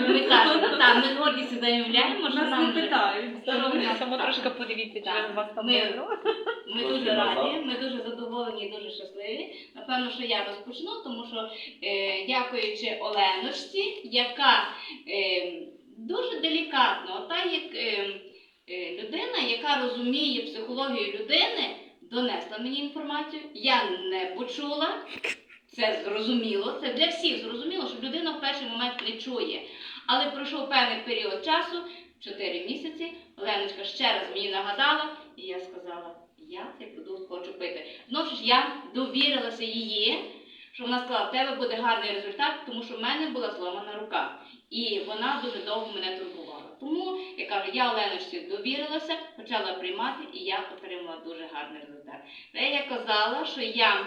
Ми кажемо, так, ми гордістю заявляємо, що Нас нам не вже питають. здоров'я. Тому трошки подивіться, чи Так. у вас там Ми-. Ми дуже назад. раді, ми дуже задоволені і дуже щасливі. Напевно, що я розпочну, тому що е, дякуючи Оленочці, яка е, дуже делікатно, та як е, е, людина, яка розуміє психологію людини, донесла мені інформацію. Я не почула. Це зрозуміло, це для всіх зрозуміло, що людина в перший момент не чує. Але пройшов певний період часу, 4 місяці, Оленочка ще раз мені нагадала, і я сказала, я цей продукт хочу пити. Знову ж я довірилася її, що вона сказала, в тебе буде гарний результат, тому що в мене була зломана рука. І вона дуже довго мене турбувала. Тому я кажу, я Оленочці довірилася, почала приймати, і я отримала дуже гарний результат. Та я казала, що я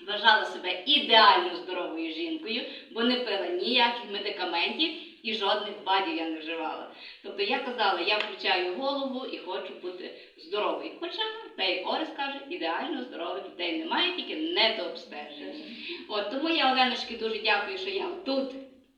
вважала себе ідеально здоровою жінкою, бо не пила ніяких медикаментів і жодних бадів я не вживала. Тобто я казала, я включаю голову і хочу бути здоровою. Хоча, як Орес каже, ідеально здорових людей немає, тільки недообстеження. От тому я Оленочки дуже дякую, що я тут,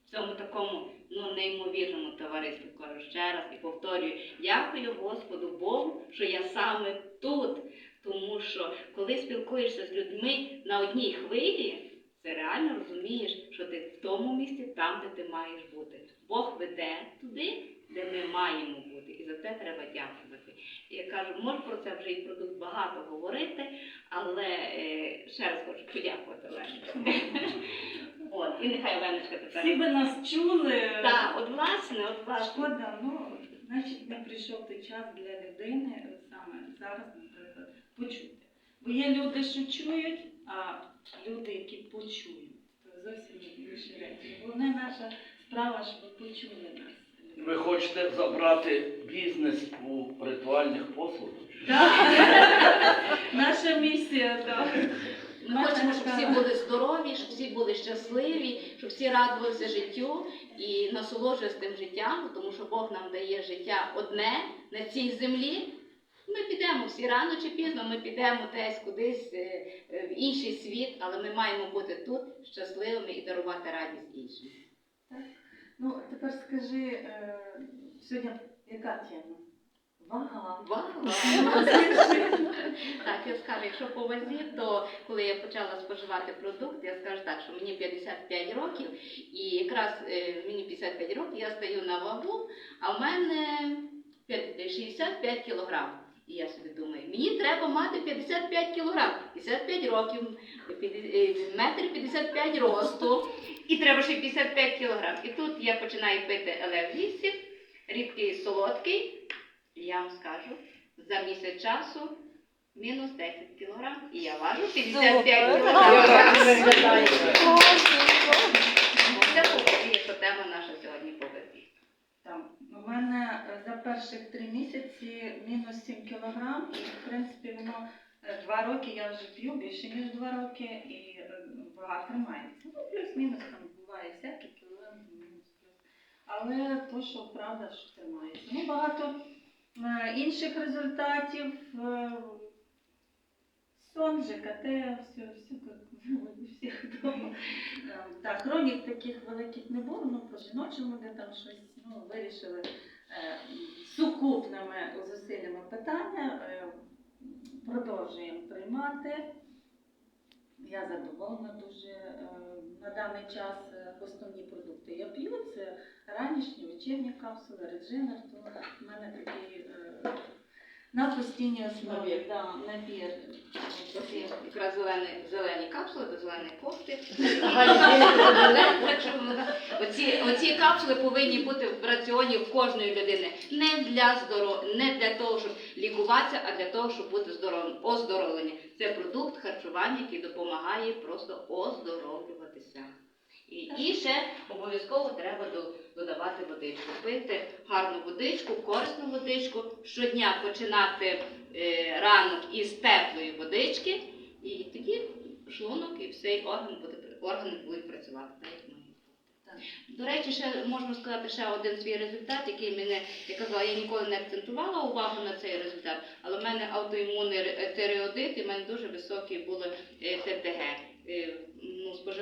в цьому такому ну, неймовірному товаристві, кажу ще раз і повторюю, дякую Господу Богу, що я саме тут. Тому що коли спілкуєшся з людьми на одній хвилі, це реально розумієш, що ти в тому місці, там, де ти маєш бути. Бог веде туди, де ми маємо бути. І за це треба дякувати. Я кажу, можу про це вже і продукт багато говорити, але е, ще раз хочу подякувати Оленочці. От, і нехай Оленочка тепер. Всі би нас чули. Так, от власне, от власне. Шкода, ну, значить, не прийшов той час для людини саме зараз, почути. Бо є люди, що чують, а люди, які почують. Це зовсім інші речі. Головне наша справа, щоб почули нас. Ви хочете забрати бізнес у ритуальних послугах? Наша місія, так. Ми хочемо, щоб всі були здорові, щоб всі були щасливі, щоб всі радувалися життю і насолоджувалися тим життям, тому що Бог нам дає життя одне на цій землі. Ми підемо всі рано чи пізно, ми підемо десь кудись е, е, в інший світ, але ми маємо бути тут щасливими і дарувати радість іншим. Ну, тепер скажи, е, сьогодні яка тема? Вага. Вау! Так, я скажу, якщо по вазі, то коли я почала споживати продукт, я скажу так, що мені 55 років, і якраз мені 55 років, я стаю на вагу, а в мене 65 кілограм. І я собі думаю, мені треба мати 55 кілограм, 55 років, е, метр 55 росту, і треба ще 55 кілограм. І тут я починаю пити елев-8, рідкий солодкий, і я вам скажу, за місяць часу мінус 10 кілограм, і я важу 55 Супер. кілограм. Виглядає. Це поводіє, що тема наша сьогодні повезі. Там, у мене е, за перших три місяці мінус 7 кілограм, і в принципі воно е, два роки я вже п'ю, більше ніж два роки, і е, вага тримається. Ну, плюс-мінус там буває всякі кілограм, мінус плюс. Але то, що правда, що тримається. Ну, багато е, інших результатів. Сон, ЖКТ, все, все как у всіх вдома. Так, хронік таких великих не було, ну по жіночому, де там щось ну, вирішили е, сукупними зусиллями питання. Е, продовжуємо приймати. Я задоволена дуже. Е, на даний час е, основні продукти я п'ю. Це ранішні, вечірні капсули, реджинер, то в мене такий е, на постійній основі да, набір. Якраз зелені, зелені капсули до зеленої кофти. Оці, оці капсули повинні бути в раціоні кожної людини. Не для здоров... не для того, щоб лікуватися, а для того, щоб бути здоровим. Оздоровлення. Це продукт харчування, який допомагає просто оздоровлюватися. І, і ще обов'язково треба до- додавати водичку. Пити гарну водичку, корисну водичку. Щодня починати е, ранок із теплої водички, і тоді шлунок і всей орган буде органи будуть працювати так, як. Так. До речі, ще можна сказати ще один свій результат, який мене, я казала, я ніколи не акцентувала увагу на цей результат, але в мене аутоімунний ре- тиреоїдит і в мене дуже високі були е, ТТГ.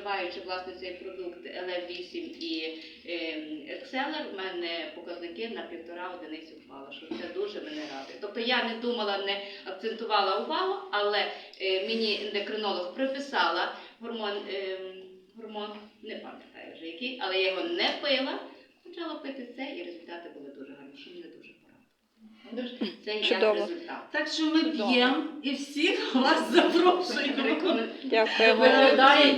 Споживаючи власне цей продукт ЛФ8 і е, бестселер, в мене показники на півтора одиниці впало, що це дуже мене радує. Тобто я не думала, не акцентувала увагу, але е, мені ендокринолог прописала гормон, е, гормон, не пам'ятаю вже який, але я його не пила, почала пити це, і результати були дуже гарні, що мене дуже. Це як результат. Так що ми Чудово. п'ємо і всіх вас запрошуємо. Виглядає